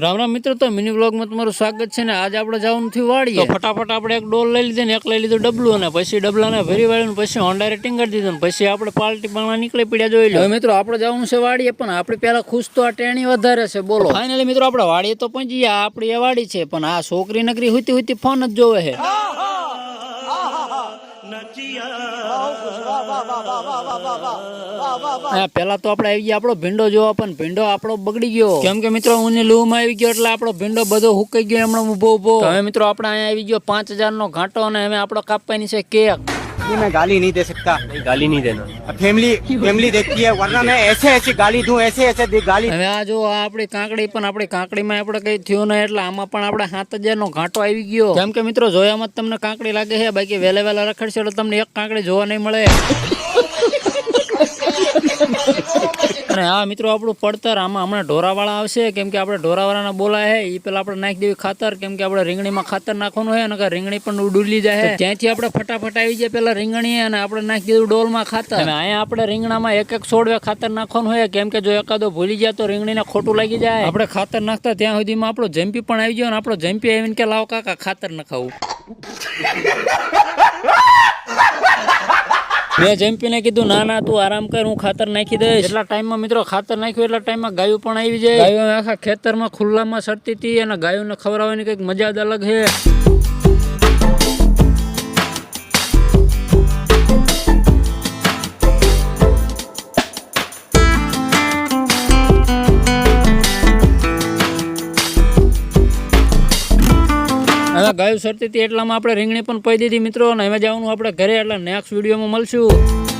રામ રામ મિત્રો તો મિની બ્લોગમાં તમારું સ્વાગત છે ને આજે આપણે જવાનું થયું વાડીએ. તો ફટાફટ આપણે એક ડોલ લઈ લીધી ને એક લઈ લીધું ડબલું અને પછી ડબલાને ભરી વાળ્યું પછી હોન્ડા રેટિંગ કરી દીધું ને પછી આપણે પાલટી બાણા નીકળી પડ્યા જોઈ લો. મિત્રો આપણે જવાનું છે વાડીએ પણ આપણે પેલા ખુશ તો આ ટેણી વધારે છે બોલો. ફાઇનલી મિત્રો આપણે વાળીએ તો પહોંચી ગયા. આપણી એ વાડી છે પણ આ છોકરી નગરી હુતી હુતી ફોન જ જોવે છે. પેલા તો આપણે આવી ગયા આપણો ભીંડો જોવા પણ ભીંડો આપણો બગડી ગયો. કેમ કે મિત્રો ઊની લૂમાં આવી ગયો એટલે આપણો ભીંડો બધો હુકાઈ ગયો હમણાં ઊભો ઊભો હવે મિત્રો આપણે અહીંયા આવી ગયો પાંચ હજાર નો ઘાટો અને હવે આપણો કાપવાની છે કેક. ये मैं गाली नहीं दे सकता नहीं गाली नहीं देना अब फैमिली फैमिली देखती है वरना मैं ऐसे ऐसी गाली दूं ऐसे ऐसे दे- गाली હવે આ જો આ આપણી કાંકડી પણ આપણી કાંકડીમાં આપણે કઈ થયું નહીં એટલે આમાં પણ આપણે સાત હજાર નો ઘાટો આવી ગયો કેમ કે મિત્રો જોયામાં જ તમને કાંકડી લાગે છે બાકી વહેલે વહેલા રખડશે એટલે તમને એક કાંકડી જોવા નહીં મળે અને હા મિત્રો આપણું પડતર આમાં હમણાં ઢોરાવાળા આવશે કેમ કે આપણે ઢોરાવાળાના બોલાય છે એ પેલા આપણે નાખી દેવી ખાતર કેમ કે આપણે રીંગણીમાં ખાતર નાખવાનું હોય અને રીંગણી પણ ઉડુલી જાય ત્યાંથી આપણે ફટાફટ આવી જાય પેલા રીંગણી અને આપણે નાખી દીધું ડોલમાં ખાતર. અને અહીંયા આપણે રીંગણામાં એક એક છોડવે ખાતર નાખવાનું હોય કેમ કે જો એકાદો ભૂલી જાય તો રીંગણીને ખોટું લાગી જાય. આપણે ખાતર નાખતા ત્યાં સુધીમાં આપણો જમ્પી પણ આવી ગયો અને આપણો જમ્પી આવીને કે લાવો કાકા ખાતર નખાવું. મેં જમ્પીને કીધું ના ના તું આરામ કર હું ખાતર નાખી દઈશ. એટલા ટાઈમમાં મિત્રો ખાતર નાખ્યું એટલા ટાઈમમાં ગાયું પણ આવી જાય. ગાયો આખા ખેતરમાં ખુલ્લામાં સરતી હતી અને ગાયોને ખવડાવવાની કંઈક મજા જ અલગ છે હવે ગાયું સરતી હતી એટલામાં આપણે રીંગણી પણ પહી દીધી મિત્રો, અને હવે જવાનું આપણે ઘરે, એટલે નેક્સ્ટ વિડીયોમાં મળશું.